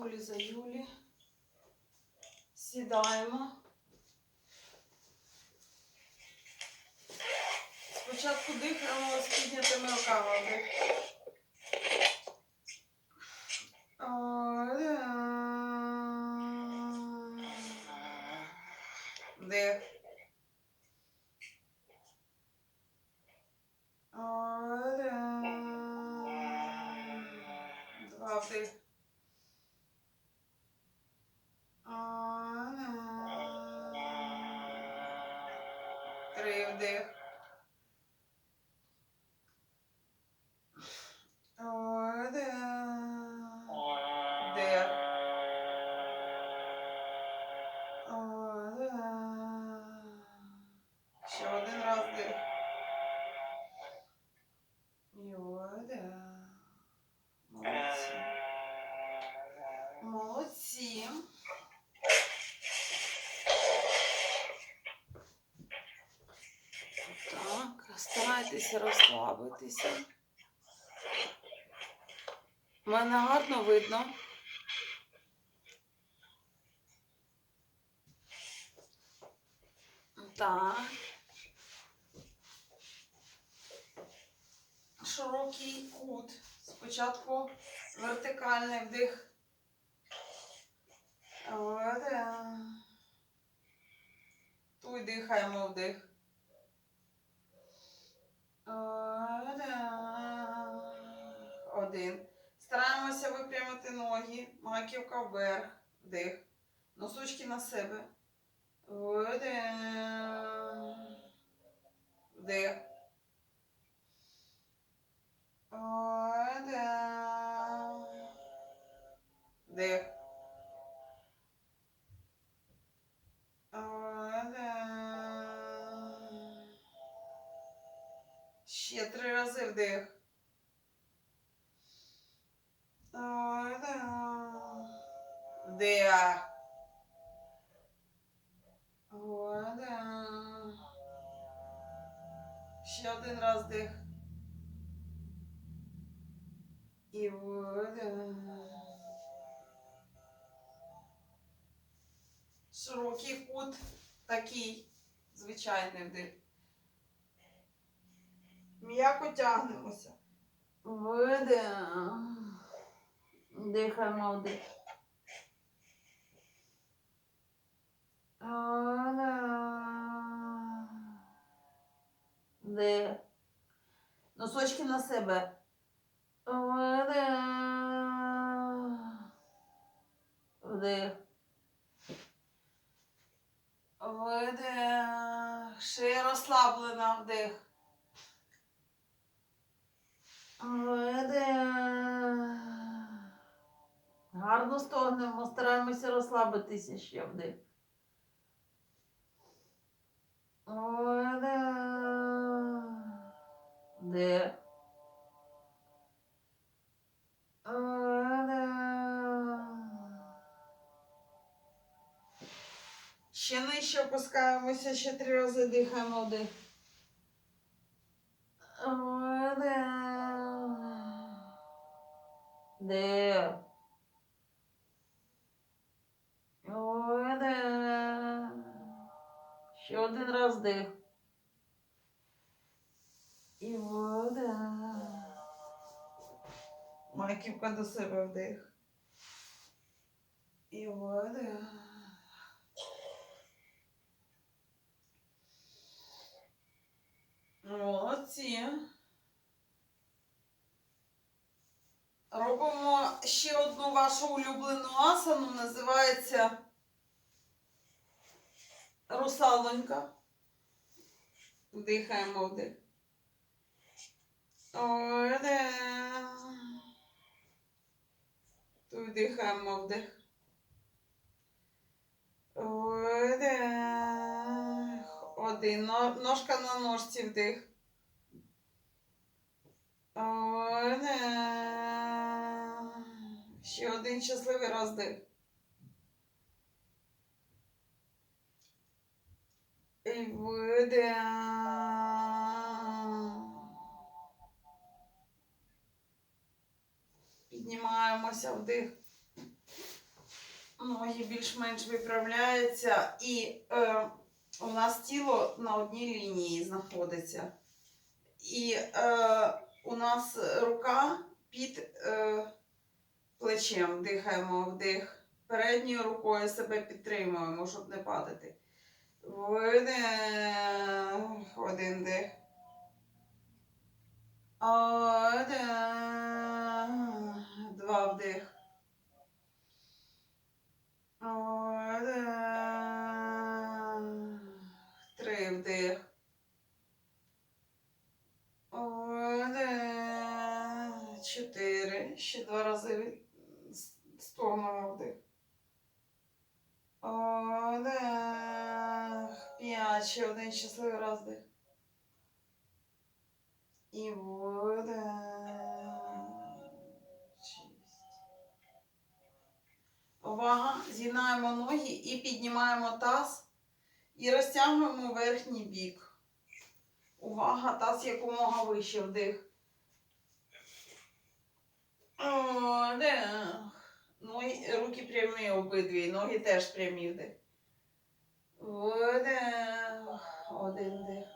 Тулі за Юлі. Сідаємо. Спочатку дихаємо з піднятими руками. Старайтеся розслабитися. Мене гарно видно. Так. Широкий кут. Спочатку вертикальний. Вдих. Тут дихаємо вдих. Один. Стараємося випрямити ноги, маківка вверх, вдих. Носочки на себе. Вдих. Вдих. І вдих. Широкий кут такий звичайний вдих. М'яко тягнемося. Видих. Дихаємо вдих. Вдих. Носочки на себе. Вдих. Видих. Шия розслаблена вдих. Видих. Гарно стогнемо, стараємося розслабитися ще вдих. Видих. Вдих. Ще нижче опускаємося, ще три рази дихаємо вдих. Вдих. Ще один раз вдих. І видих. Маківка до себе вдих. І видих. Молодці. Робимо ще одну вашу улюблену асану, називається русалонька. Вдихаємо вдих. Вдих. Тут вдихаємо вдих. Вдих. Один. Ножка на ножці вдих. Вдих. Ще один щасливий раз вдих. І видих. Піднімаємося вдих. ноги більш-менш виправляються, і е, у нас тіло на одній лінії знаходиться. І е, у нас рука під е, плечем дихаємо вдих. Передньою рукою себе підтримуємо, щоб не падати. Видих, один дих. Один, два вдих. Три вдих. Чотири. Ще два рази стогнемо вдих. П'ять. Ще один щасливий раз вдих. І видих. Увага, з'єднаємо ноги і піднімаємо таз і розтягуємо верхній бік. Увага, таз якомога вище вдих. Вдих. Ноги, руки прямі обидві, ноги теж прямі вдих. Видих. Один вдих.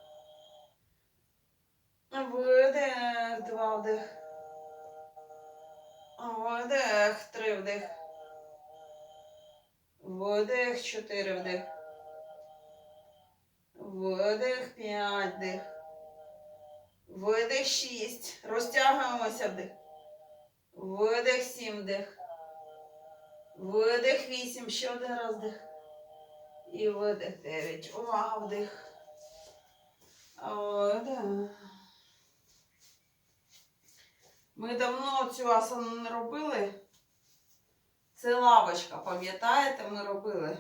Видих, два вдих. Видих, три вдих. Видих, чотири вдих. Видих, п'ять вдих. Видих, шість. Розтягуємося вдих. Видих, сім вдих. Видих, вісім. Ще один раз вдих. І видих, дев'ять. Увага, вдих. Видих. Ми давно цю асану не робили. Це лавочка, пам'ятаєте, ми робили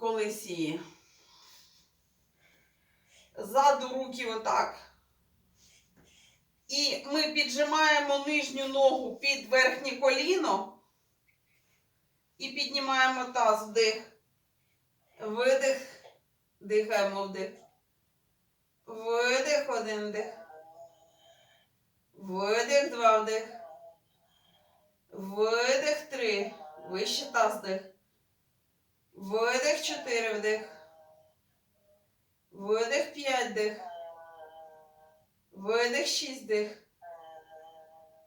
колись її. Ззаду руки отак. І ми піджимаємо нижню ногу під верхнє коліно і піднімаємо таз вдих. Видих. Дихаємо вдих. Видих, один дих. Видих, два вдих. Видих, три. Вище таз вдих. Видих, чотири вдих. Видих, п'ять дих. Видих, шість дих.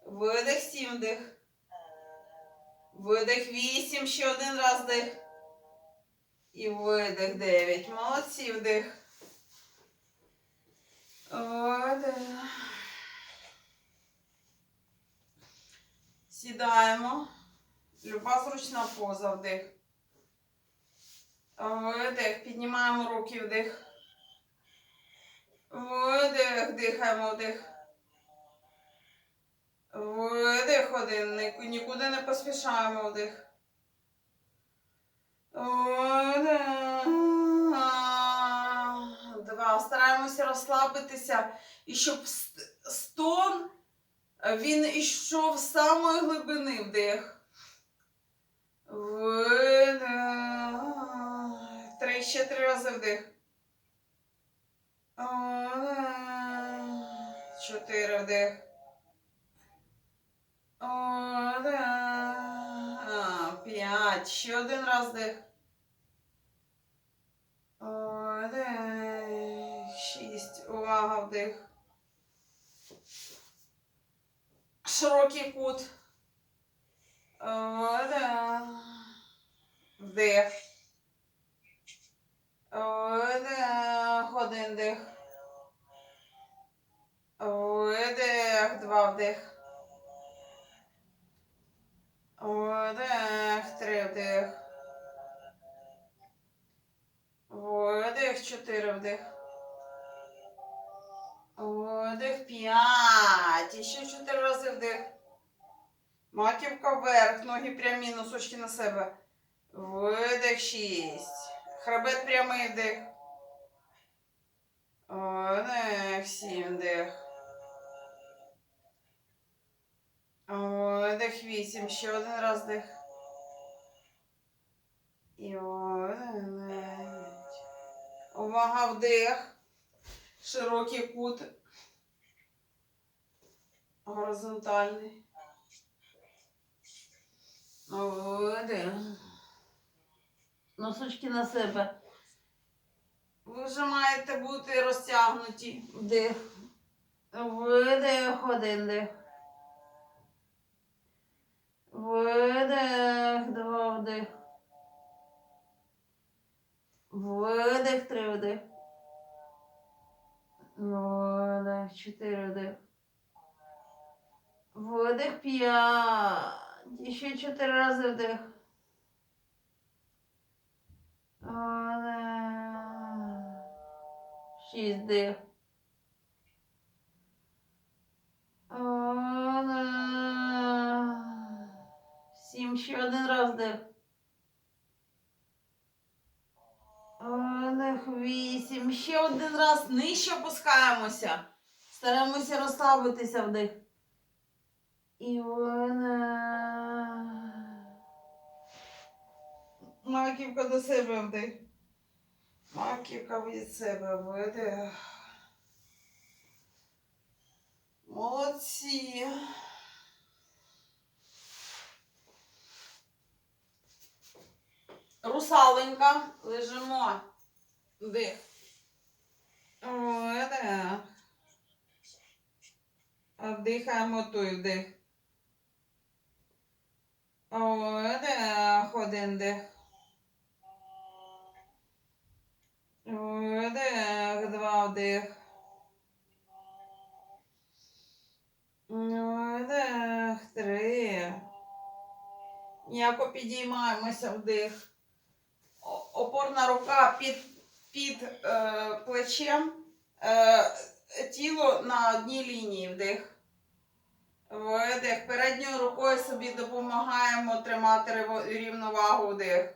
Видих, сім дих. Видих, вісім. Ще один раз дих. І видих, дев'ять. Молодці, вдих. Видих. Сідаємо. Люба зручна поза вдих. Видих. Піднімаємо руки вдих. Видих. Дихаємо вдих. Видих один. Ні- Нікуди не поспішаємо вдих. Два. Стараємося розслабитися. І щоб ст- стон він ішов з самої глибини вдих. Три, ще три рази вдих. Чотири вдих. П'ять. Ще один раз вдих. Шість. Увага, вдих. Широкий кут. Вдих. Видих. Один дих. Видих. Два вдих. Видих. Три вдих. Видих. Чотири вдих. Видих. П'ять. І ще чотири рази вдих. Маківка вверх, ноги прямі, носочки на себе. Видих шість. Хребет прямий вдих. Видих сім вдих. Видих вісім. Ще один раз вдих. І видих. Увага вдих. Широкий кут. Горизонтальний. Видих. Носочки на себе. Ви вже маєте бути розтягнуті. Вдих. Видих, один дих. Видих, два вдих. Видих, три вдих. Видих, чотири вдих. Видих, п'ять. І ще чотири рази вдих. Вдих. Шість вдих. Вісім. Ще один раз нижче опускаємося. Стараємося розслабитися вдих. І вона. Маківка до себе вдих. Маківка від себе видих. Молодці. Русаленька. Лежимо. Вдих. Видих. Вдихаємо той вдих. Видих, один дих. Видих, два вдих. Видих, три. М'яко підіймаємося вдих. Опорна рука під, під е, плечем. Е, тіло на одній лінії вдих. Видих. Передньою рукою собі допомагаємо тримати рівновагу вдих.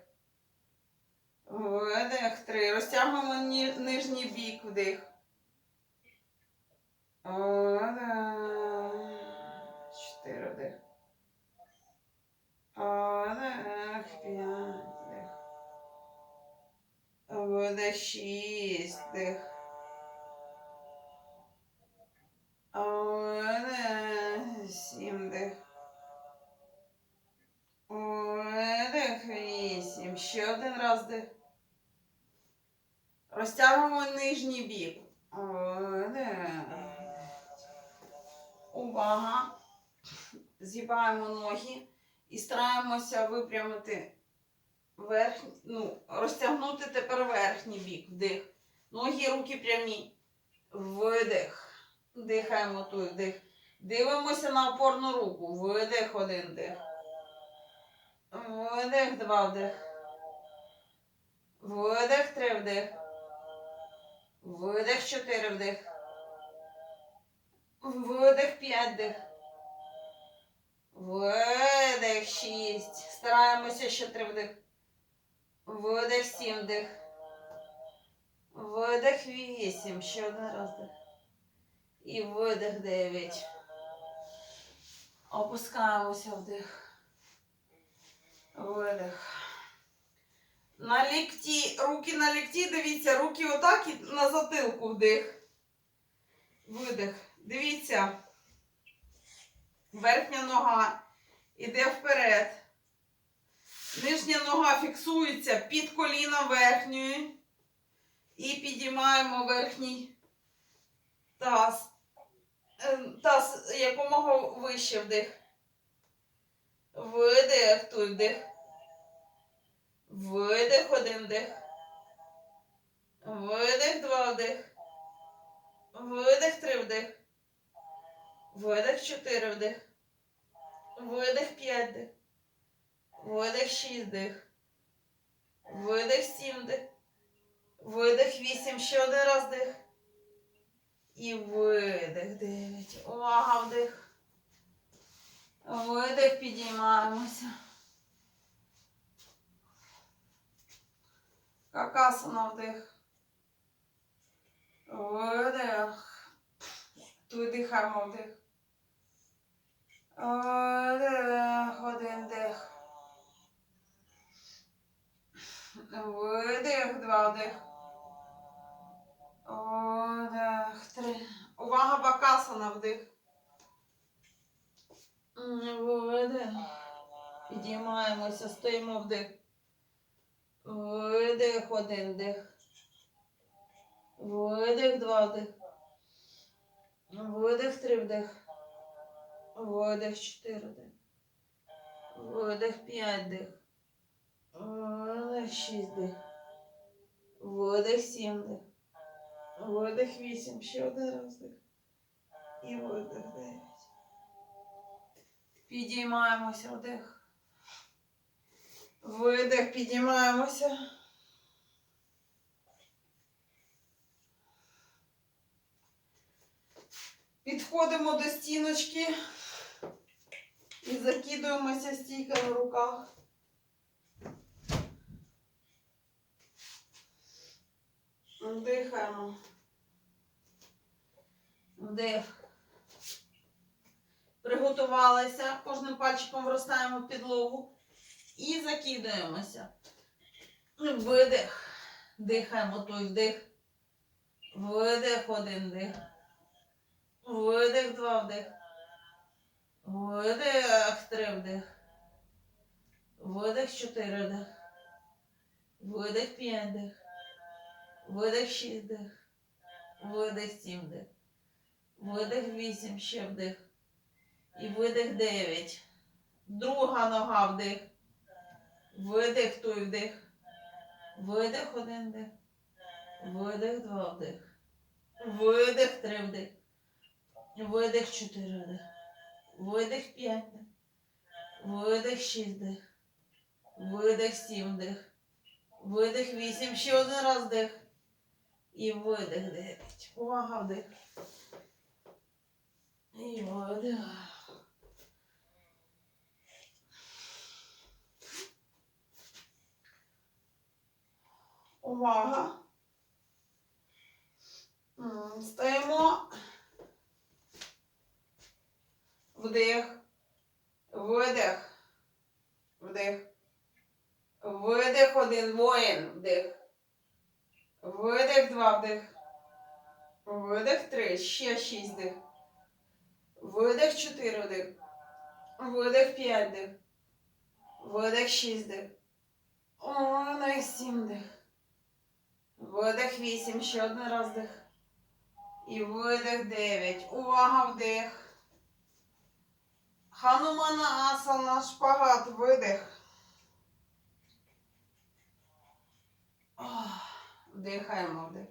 Видих. Три. Розтягуємо ні- нижній бік вдих. Видих. Видих. Шість вдих. Видих. Сім вдих. Видих. Вісім. Ще один раз вдих. Розтягуємо нижній бік. Увага. Згибаємо ноги і стараємося випрямити верхній, ну, розтягнути тепер верхній бік. Вдих. Ноги, руки прямі. Видих. Дихаємо тут, вдих. Дивимося на опорну руку. Видих, один вдих. Видих, два вдих. Видих, три вдих. Видих, чотири вдих. Видих, п'ять вдих. Видих, шість. Стараємося ще три вдих. Видих, сім вдих. Видих, вісім. Ще один раз вдих. І видих, дев'ять. Опускаємося вдих. Видих. На лікті, руки на лікті, дивіться, руки отак і на затилку вдих. Видих. Дивіться. Верхня нога іде вперед. Нижня нога фіксується під коліном верхньою. І підіймаємо верхній таз. Е, Таз якомога вище вдих. Видих, тут вдих. Видих, один вдих. Видих, два вдих. Видих, три вдих. Видих, чотири вдих. Видих, п'ять вдих. Видих, шість вдих. Видих, сім вдих. Видих, вісім. Ще один раз вдих. І видих, дев'ять. Увага, вдих. Видих, підіймаємося. Какасана вдих. Видих. Тут дихаємо вдих. Видих, один дих. Видих, два вдих. Видих, три. Увага, бакасана вдих. Видих. Підіймаємося, стоїмо вдих. Видих, один дих. Видих, два вдих. Видих, три вдих. Видих, чотири вдих. Видих, п'ять дих. Шість дих. Видих, сім дих. Видих, вісім. Ще один раз дих. І видих, дев'ять. Підіймаємося вдих. Видих, підіймаємося. Підходимо до стіночки і закидуємося стійками в руках. Дихаємо. Вдих. Приготувалися. Кожним пальчиком вростаємо в підлогу і закидуємося. Видих. Дихаємо той вдих. Видих, один дих. Видих, два вдих. Видих, три вдих. Видих, чотири вдих. Видих, п'ять вдих. Видих, шість вдих. Видих, сім вдих. Видих, вісім, ще вдих. І видих, дев'ять. Друга нога вдих. Видих, той вдих. Видих, один вдих. Видих, два вдих. Видих, три вдих. Видих, чотири вдих. Видих, п'ять вдих. Видих, шість вдих. Видих, сім вдих. Видих, вісім. Ще один раз вдих. І видих, дев'ять. Увага, вдих. І видих. Увага. Стаємо. Вдих. Видих. Вдих. Видих один. Воїн. Вдих. Видих два вдих. Видих три. Ще шість вдих. Видих чотири вдих. Видих п'ять вдих. Видих шість вдих. Видих сім вдих. Видих вісім, ще один раз вдих. І видих дев'ять. Увага, вдих. Ханумана асана, шпагат, видих. Ох, Вдихаємо вдих.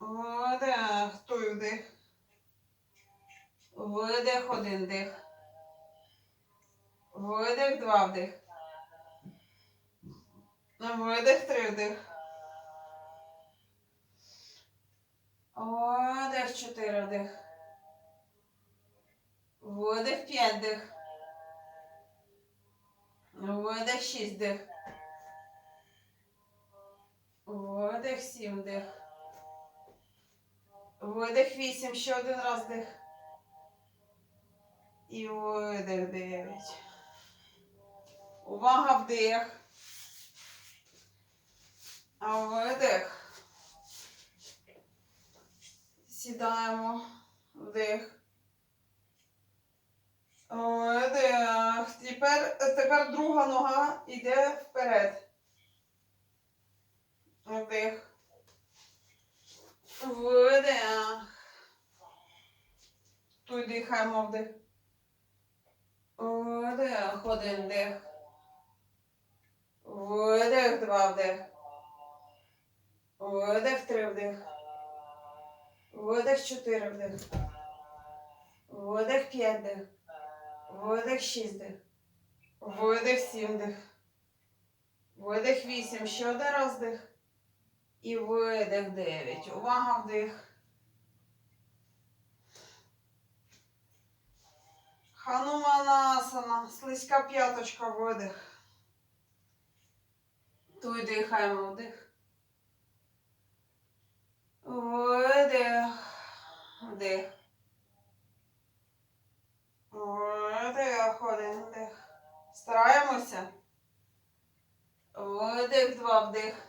Видих, той вдих. Видих, один дих. Видих, два вдих. Видих, три вдих. Видих, чотири вдих. Видих, п'ять дих. Видих, шість дих. Видих, сім дих. Видих, вісім, ще один раз дих. І видих, дев'ять. Увага, вдих. А видих. Сідаємо. Вдих. Видих. Тепер, тепер друга нога йде вперед. Вдих. Видих. Тут дихаємо вдих. Видих. Один дих. Видих. Два вдих. Видих. Три вдих. Видих. Чотири вдих. Видих. П'ять вдих. Видих. Шість вдих. Видих. Сім вдих. Видих. Вісім. Ще один раз вдих. І видих 9. Увага, вдих. Хануманасана. Слизька п'яточка, видих. Туй дихаємо, вдих. Видих. Вдих. Видих, один вдих. Стараємося. Видих, два вдих.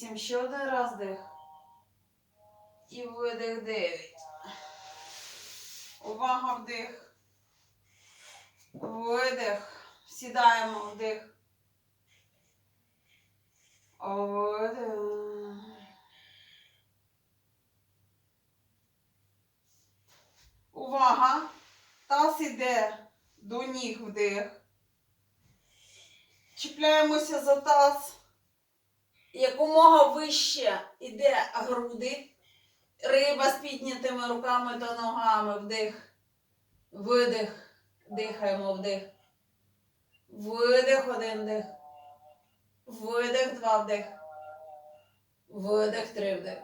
8. Ще один раз дих. І видих 9. Увага вдих. Видих. Сідаємо вдих. Видих. Увага! Таз іде до ніг вдих. Чіпляємося за таз. Якомога вище іде груди. Риба з піднятими руками та ногами. Вдих. Видих. Дихаємо вдих. Видих один дих. Видих два вдих. Видих три вдих.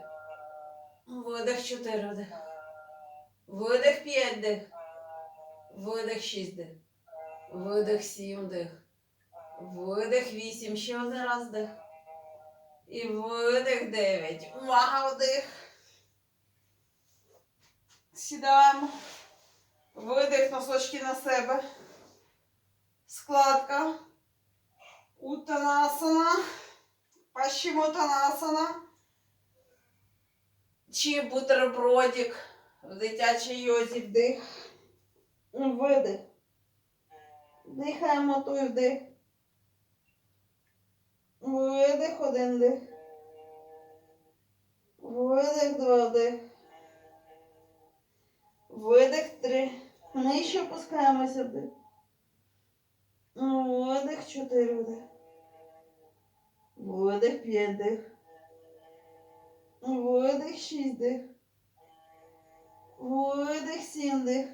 Видих чотири вдих. Видих п'ять дих. Видих шість дих. Видих сім дих. Видих вісім. Ще один раз дих. І видих дев'ять. Увага вдих. Сідаємо. Видих носочки на себе. Складка. Утанасана. Пащимотанасана. Чи бутербродик в дитячій йозі вдих. Видих. Дихаємо той вдих. Видих один дих. Видих два вдих. Видих три. Нижче опускаємося вдих. Видих чотири вдих. Видих п'ять дих. Видих шість дих. Видих сім дих.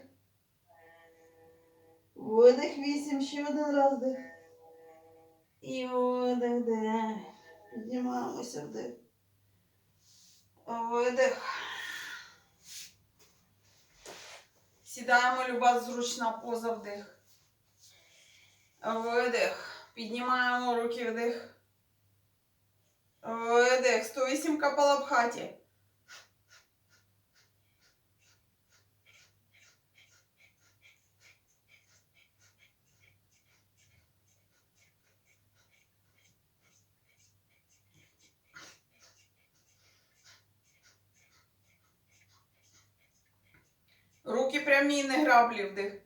Видих вісім, ще один раз дих. І видих дев'ять. Піднімаємося вдих. Видих. Сідаємо люба зручна поза вдих. Видих. Піднімаємо руки вдих. Видих. 108 капалабхаті. Руки прямі, не граблі вдих.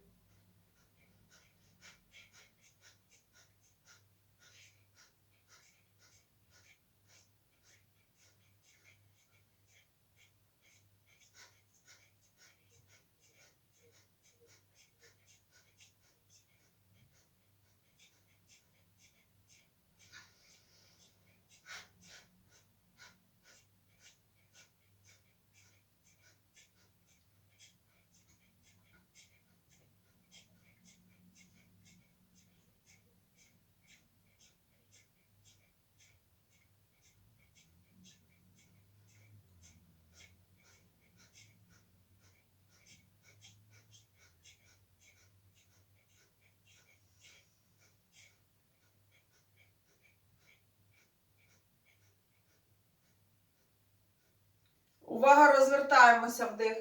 Увага, розвертаємося вдих.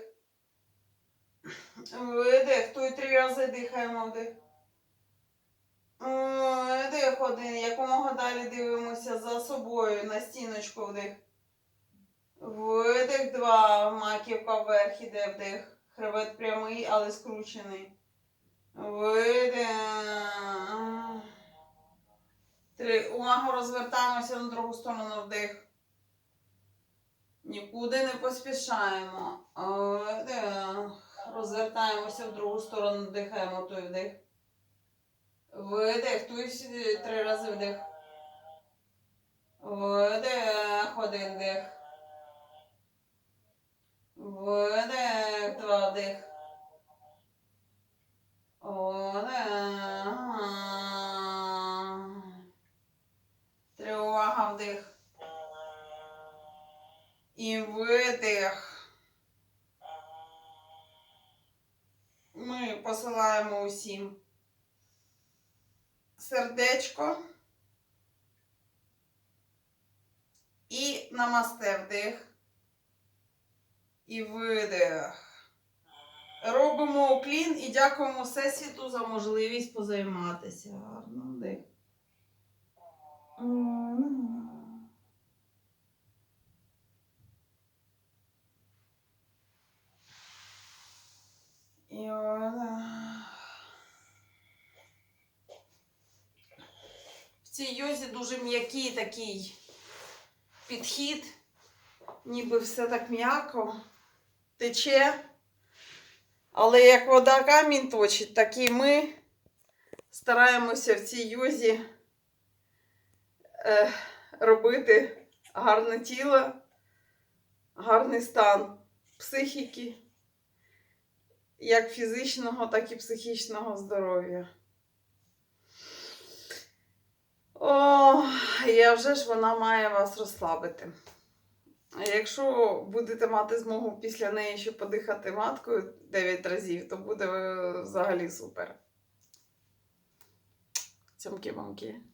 Видих. Той три рази дихаємо вдих. Видих один. Якомога далі дивимося за собою на стіночку вдих. Видих два. Маківка вверх іде вдих. Хребет прямий, але скручений. Видих. Три. Увага, розвертаємося на другу сторону вдих. Нікуди не поспішаємо. Розвертаємося в другу сторону, дихаємо той вдих. Видих, туй три рази вдих. Видих, один дих. Видих, два вдих. Всесвіту за можливість позайматися. Гарно дих. І. В цій йозі дуже м'який такий підхід, ніби все так м'яко тече. Але як вода камінь точить, так і ми стараємося в цій йозі е, робити гарне тіло, гарний стан психіки, як фізичного, так і психічного здоров'я. О, я вже ж вона має вас розслабити. Якщо будете мати змогу після неї ще подихати маткою 9 разів, то буде е, взагалі супер. Цьомки-мамки.